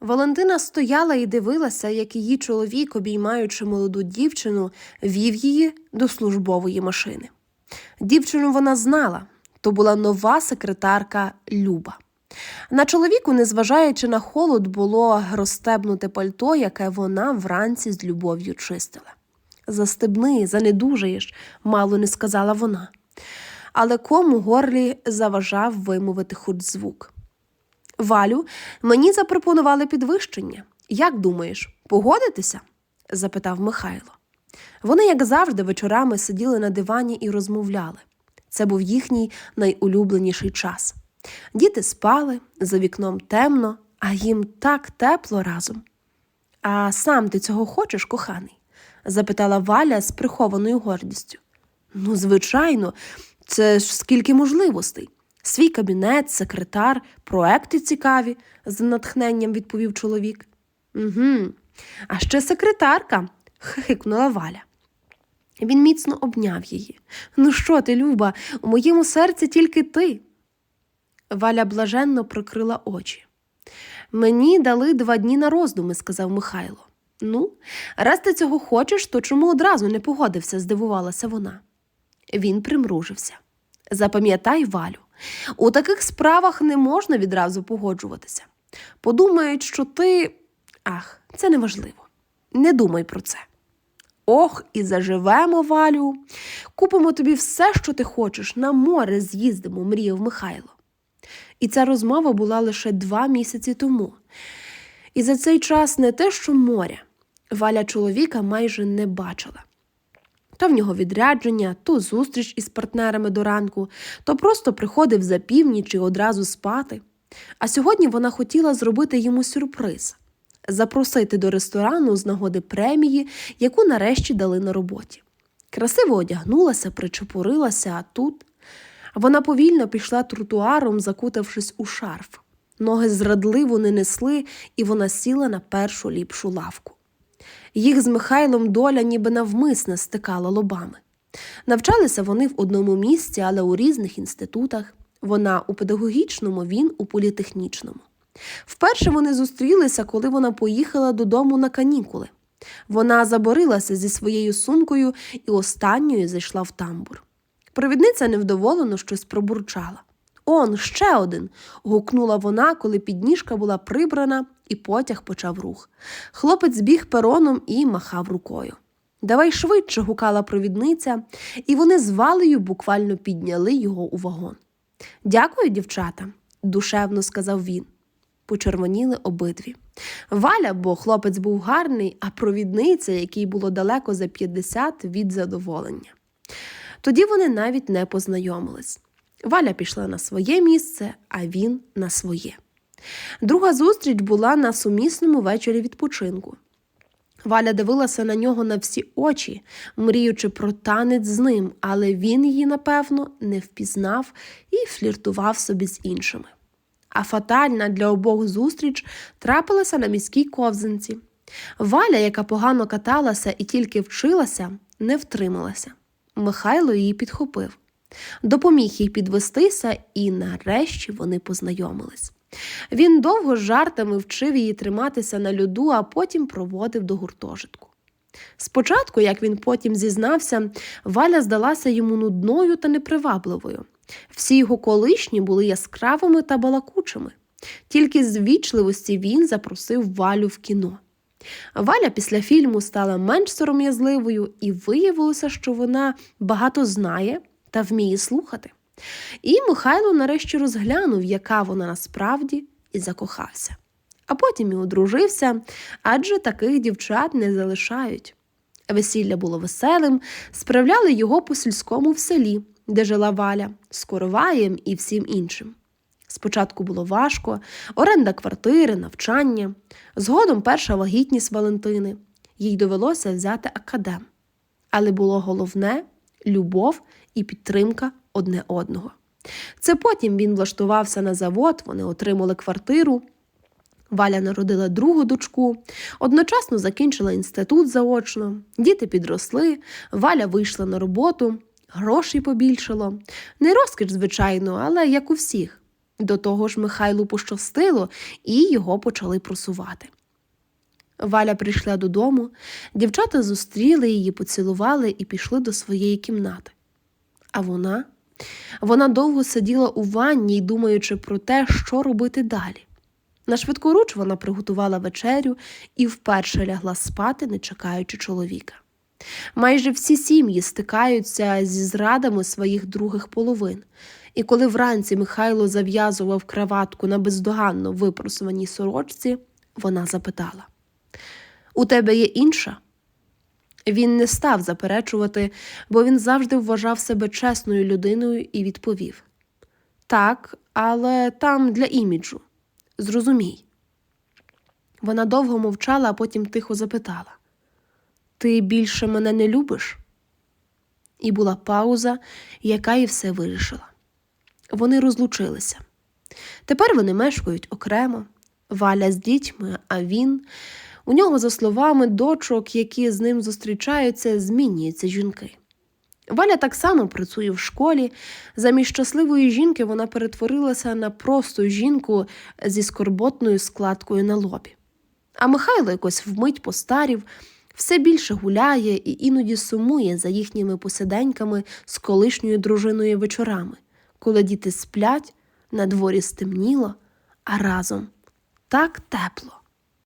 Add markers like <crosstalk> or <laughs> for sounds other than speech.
Валентина стояла і дивилася, як її чоловік, обіймаючи молоду дівчину, вів її до службової машини. Дівчину вона знала то була нова секретарка Люба. На чоловіку, незважаючи на холод, було розстебнуте пальто, яке вона вранці з любов'ю чистила. Застебни, занедужаєш, мало не сказала вона. Але кому горлі заважав вимовити хоч звук. Валю, мені запропонували підвищення. Як думаєш, погодитися? запитав Михайло. Вони, як завжди, вечорами сиділи на дивані і розмовляли. Це був їхній найулюбленіший час. Діти спали, за вікном темно, а їм так тепло разом. А сам ти цього хочеш, коханий? запитала Валя з прихованою гордістю. Ну, звичайно, це ж скільки можливостей. Свій кабінет, секретар, проекти цікаві, з натхненням відповів чоловік. Угу. А ще секретарка, <laughs> хихикнула Валя. Він міцно обняв її. Ну що ти, Люба, у моєму серці тільки ти. Валя блаженно прикрила очі. Мені дали два дні на роздуми, сказав Михайло. Ну, раз ти цього хочеш, то чому одразу не погодився? здивувалася вона. Він примружився. Запам'ятай, Валю, у таких справах не можна відразу погоджуватися. Подумають, що ти. Ах, це неважливо. Не думай про це. Ох, і заживемо, Валю. Купимо тобі все, що ти хочеш, на море з'їздимо, мріяв Михайло. І ця розмова була лише два місяці тому. І за цей час не те, що моря, Валя чоловіка майже не бачила. То в нього відрядження, то зустріч із партнерами до ранку, то просто приходив за північ і одразу спати. А сьогодні вона хотіла зробити йому сюрприз запросити до ресторану з нагоди премії, яку нарешті дали на роботі. Красиво одягнулася, причепурилася, а тут вона повільно пішла тротуаром, закутавшись у шарф. Ноги зрадливо не несли, і вона сіла на першу ліпшу лавку. Їх з Михайлом доля ніби навмисне стикала лобами. Навчалися вони в одному місці, але у різних інститутах. Вона у педагогічному, він у політехнічному. Вперше вони зустрілися, коли вона поїхала додому на канікули. Вона заборилася зі своєю сумкою і останньою зайшла в тамбур. Провідниця невдоволено щось пробурчала. Он, ще один. гукнула вона, коли підніжка була прибрана, і потяг почав рух. Хлопець біг пероном і махав рукою. Давай швидше, гукала провідниця, і вони з валею буквально підняли його у вагон. Дякую, дівчата, душевно сказав він. Почервоніли обидві. Валя, бо хлопець був гарний, а провідниця, якій було далеко за 50 від задоволення. Тоді вони навіть не познайомились. Валя пішла на своє місце, а він на своє. Друга зустріч була на сумісному вечорі відпочинку. Валя дивилася на нього на всі очі, мріючи про танець з ним, але він її, напевно, не впізнав і фліртував собі з іншими. А фатальна для обох зустріч трапилася на міській ковзанці. Валя, яка погано каталася і тільки вчилася, не втрималася. Михайло її підхопив, допоміг їй підвестися, і нарешті вони познайомились. Він довго з жартами вчив її триматися на льоду, а потім проводив до гуртожитку. Спочатку, як він потім зізнався, Валя здалася йому нудною та непривабливою. Всі його колишні були яскравими та балакучими. Тільки з вічливості він запросив Валю в кіно. Валя після фільму стала менш сором'язливою, і виявилося, що вона багато знає та вміє слухати. І Михайло нарешті розглянув, яка вона насправді, і закохався. А потім і одружився, адже таких дівчат не залишають. Весілля було веселим, справляли його по сільському в селі, де жила Валя, з короваєм і всім іншим. Спочатку було важко, оренда квартири, навчання, згодом перша вагітність Валентини. Їй довелося взяти академ. Але було головне любов і підтримка одне одного. Це потім він влаштувався на завод, вони отримали квартиру. Валя народила другу дочку, одночасно закінчила інститут заочно, діти підросли, Валя вийшла на роботу, грошей побільшало. Не розкіш, звичайно, але як у всіх. До того ж, Михайлу пощастило, і його почали просувати. Валя прийшла додому, дівчата зустріли її, поцілували і пішли до своєї кімнати. А вона? Вона довго сиділа у ванні й думаючи про те, що робити далі. На швидкоруч вона приготувала вечерю і вперше лягла спати, не чекаючи чоловіка. Майже всі сім'ї стикаються зі зрадами своїх других половин, і коли вранці Михайло зав'язував краватку на бездоганно випросуваній сорочці, вона запитала: У тебе є інша? Він не став заперечувати, бо він завжди вважав себе чесною людиною і відповів: Так, але там для іміджу. Зрозумій. Вона довго мовчала, а потім тихо запитала: Ти більше мене не любиш? І була пауза, яка і все вирішила. Вони розлучилися. Тепер вони мешкають окремо, Валя з дітьми, а він. У нього, за словами дочок, які з ним зустрічаються, змінюються жінки. Валя так само працює в школі. Замість щасливої жінки вона перетворилася на просту жінку зі скорботною складкою на лобі. А Михайло якось вмить постарів, все більше гуляє і іноді сумує за їхніми посиденьками з колишньою дружиною вечорами, коли діти сплять, на дворі стемніло, а разом так тепло.